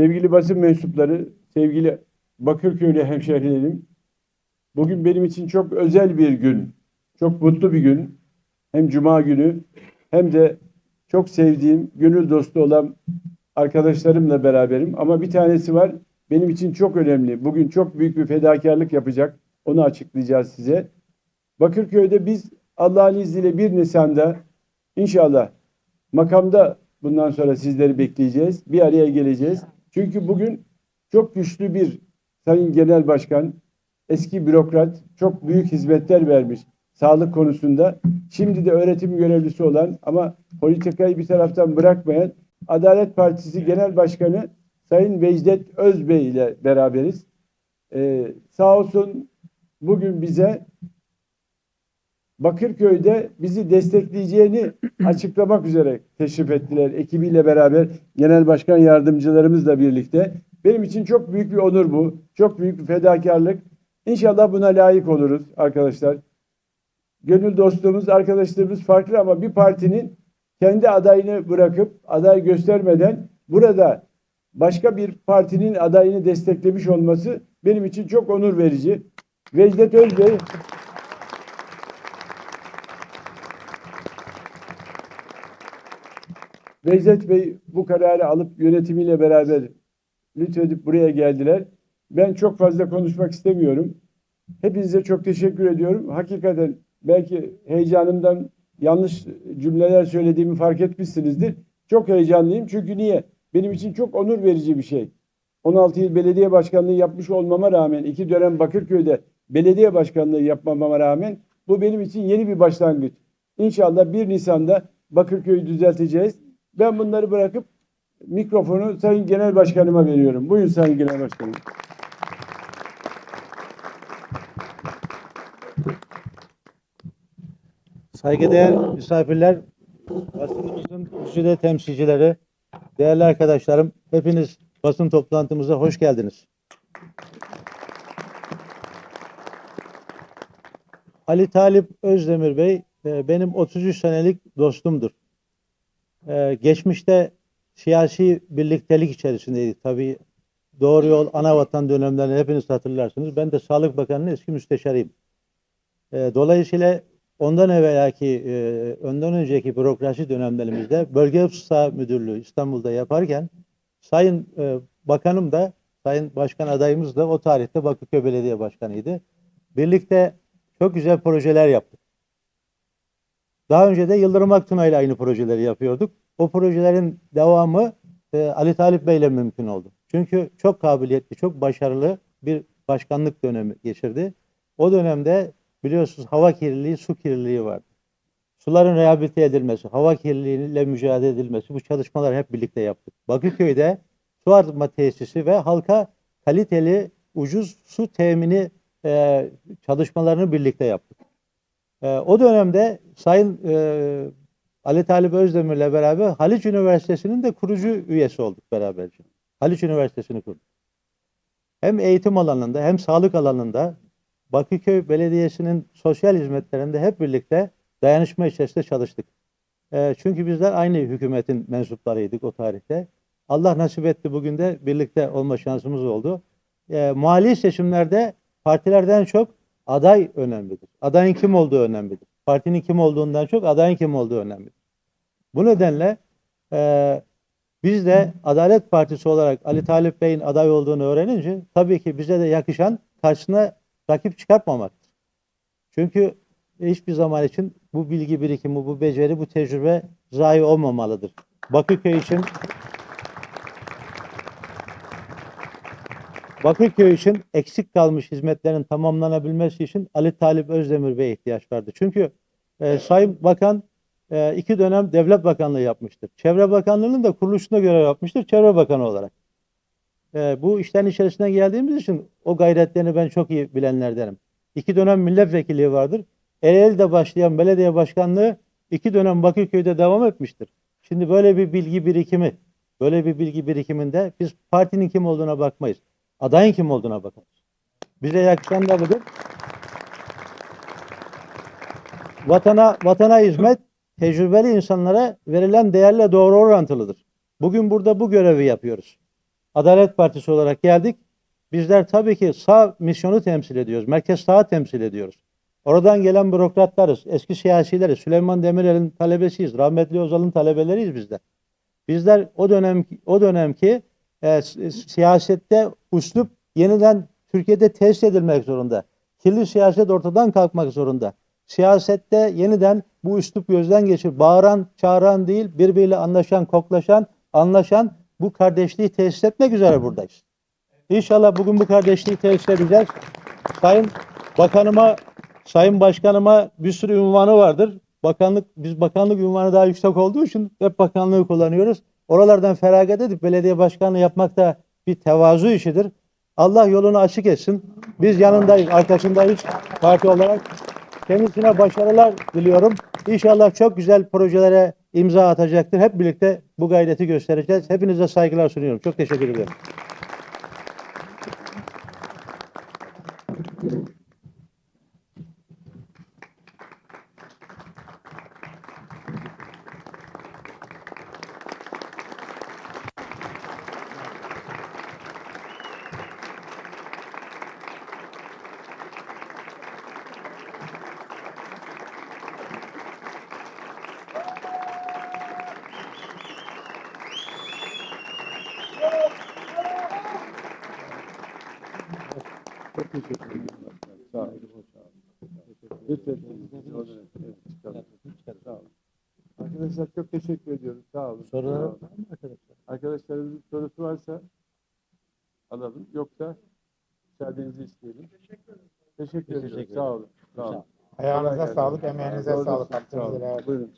Sevgili basın mensupları, sevgili Bakırköylü hemşehrilerim, bugün benim için çok özel bir gün, çok mutlu bir gün. Hem Cuma günü hem de çok sevdiğim, gönül dostu olan arkadaşlarımla beraberim. Ama bir tanesi var, benim için çok önemli. Bugün çok büyük bir fedakarlık yapacak, onu açıklayacağız size. Bakırköy'de biz Allah'ın izniyle 1 Nisan'da inşallah makamda bundan sonra sizleri bekleyeceğiz. Bir araya geleceğiz. Çünkü bugün çok güçlü bir Sayın Genel Başkan, eski bürokrat, çok büyük hizmetler vermiş sağlık konusunda. Şimdi de öğretim görevlisi olan ama politikayı bir taraftan bırakmayan Adalet Partisi Genel Başkanı Sayın Vecdet Özbey ile beraberiz. Ee, sağ olsun bugün bize Bakırköy'de bizi destekleyeceğini açıklamak üzere teşrif ettiler. Ekibiyle beraber genel başkan yardımcılarımızla birlikte. Benim için çok büyük bir onur bu. Çok büyük bir fedakarlık. İnşallah buna layık oluruz arkadaşlar. Gönül dostluğumuz, arkadaşlarımız farklı ama bir partinin kendi adayını bırakıp aday göstermeden burada başka bir partinin adayını desteklemiş olması benim için çok onur verici. Vecdet Özbey Vecdet Bey bu kararı alıp yönetimiyle beraber lütfedip buraya geldiler. Ben çok fazla konuşmak istemiyorum. Hepinize çok teşekkür ediyorum. Hakikaten belki heyecanımdan yanlış cümleler söylediğimi fark etmişsinizdir. Çok heyecanlıyım çünkü niye? Benim için çok onur verici bir şey. 16 yıl belediye başkanlığı yapmış olmama rağmen, iki dönem Bakırköy'de belediye başkanlığı yapmamama rağmen bu benim için yeni bir başlangıç. İnşallah 1 Nisan'da Bakırköy'ü düzelteceğiz. Ben bunları bırakıp mikrofonu Sayın Genel Başkanıma veriyorum. Buyurun Sayın Genel Başkanım. Saygıdeğer misafirler, basınımızın güzide temsilcileri, değerli arkadaşlarım, hepiniz basın toplantımıza hoş geldiniz. Ali Talip Özdemir Bey e, benim 33 senelik dostumdur. E, Geçmişte siyasi birliktelik içerisindeydik. Tabii Doğru Yol, Anavatan dönemlerini hepiniz hatırlarsınız. Ben de Sağlık Bakanı'nın eski müsteşarıyım. E, Dolayısıyla ondan evvelki, e, ondan önceki bürokrasi dönemlerimizde Bölge Hıfzı Müdürlüğü İstanbul'da yaparken Sayın e, Bakanım da, Sayın Başkan adayımız da o tarihte Bakırköy Belediye Başkanı'ydı. Birlikte çok güzel projeler yaptık. Daha önce de Yıldırım Aktun'a ile aynı projeleri yapıyorduk. O projelerin devamı e, Ali Talip Bey ile mümkün oldu. Çünkü çok kabiliyetli, çok başarılı bir başkanlık dönemi geçirdi. O dönemde biliyorsunuz hava kirliliği, su kirliliği vardı. Suların rehabilite edilmesi, hava kirliliğiyle mücadele edilmesi bu çalışmalar hep birlikte yaptık. Bakırköy'de su arıtma tesisi ve halka kaliteli, ucuz su temini e, çalışmalarını birlikte yaptık. E, o dönemde Sayın e, Ali Talip Özdemir'le beraber Haliç Üniversitesi'nin de kurucu üyesi olduk beraberce. Haliç Üniversitesi'ni kurduk. Hem eğitim alanında hem sağlık alanında Bakırköy Belediyesi'nin sosyal hizmetlerinde hep birlikte dayanışma içerisinde çalıştık. E, çünkü bizler aynı hükümetin mensuplarıydık o tarihte. Allah nasip etti bugün de birlikte olma şansımız oldu. E, mali seçimlerde partilerden çok aday önemlidir. Adayın kim olduğu önemlidir. Partinin kim olduğundan çok adayın kim olduğu önemlidir. Bu nedenle e, biz de Adalet Partisi olarak Ali Talip Bey'in aday olduğunu öğrenince tabii ki bize de yakışan karşısına rakip çıkartmamaktır. Çünkü hiçbir zaman için bu bilgi birikimi, bu beceri, bu tecrübe zayi olmamalıdır. Bakırköy için Bakırköy için eksik kalmış hizmetlerin tamamlanabilmesi için Ali Talip Özdemir Bey'e ihtiyaç vardı. Çünkü e, Sayın Bakan e, iki dönem Devlet Bakanlığı yapmıştır. Çevre Bakanlığı'nın da kuruluşunda görev yapmıştır Çevre Bakanı olarak. E, bu işlerin içerisinden geldiğimiz için o gayretlerini ben çok iyi bilenlerdenim. İki dönem milletvekilliği vardır. Ereğli'de başlayan belediye başkanlığı iki dönem Bakırköy'de devam etmiştir. Şimdi böyle bir bilgi birikimi, böyle bir bilgi birikiminde biz partinin kim olduğuna bakmayız. Adayın kim olduğuna bakarız. Bize yakışan da budur. Vatana, vatana hizmet tecrübeli insanlara verilen değerle doğru orantılıdır. Bugün burada bu görevi yapıyoruz. Adalet Partisi olarak geldik. Bizler tabii ki sağ misyonu temsil ediyoruz. Merkez sağı temsil ediyoruz. Oradan gelen bürokratlarız, eski siyasileriz. Süleyman Demirel'in talebesiyiz. Rahmetli Özal'ın talebeleriyiz bizler. Bizler o dönem o dönemki e, si- siyasette üslup yeniden Türkiye'de tesis edilmek zorunda. Kirli siyaset ortadan kalkmak zorunda. Siyasette yeniden bu üslup gözden geçir. Bağıran, çağıran değil, birbiriyle anlaşan, koklaşan, anlaşan bu kardeşliği tesis etmek üzere buradayız. İnşallah bugün bu kardeşliği tesis edeceğiz. Sayın Bakanıma, Sayın Başkanıma bir sürü ünvanı vardır. Bakanlık, biz bakanlık ünvanı daha yüksek olduğu için hep bakanlığı kullanıyoruz. Oralardan feragat edip belediye başkanlığı yapmak da bir tevazu işidir. Allah yolunu açık etsin. Biz yanındayız, arkasındayız parti olarak. Kendisine başarılar diliyorum. İnşallah çok güzel projelere imza atacaktır. Hep birlikte bu gayreti göstereceğiz. Hepinize saygılar sunuyorum. Çok teşekkür ederim. Teşekkür ederim. Sağ olun. Lütfen. Sağ olun. Arkadaşlar çok teşekkür ediyoruz. Sağ olun. Sorular var mı arkadaşlar? Arkadaşlarımızın sorusu varsa alalım. Yoksa müsaadenizi isteyelim. Teşekkür ediyoruz. Teşekkür Sağ olun. Sağ olun. ederim. Ayağınıza sağlık, emeğinize sağlık. Hakkınızı helal. Buyurun.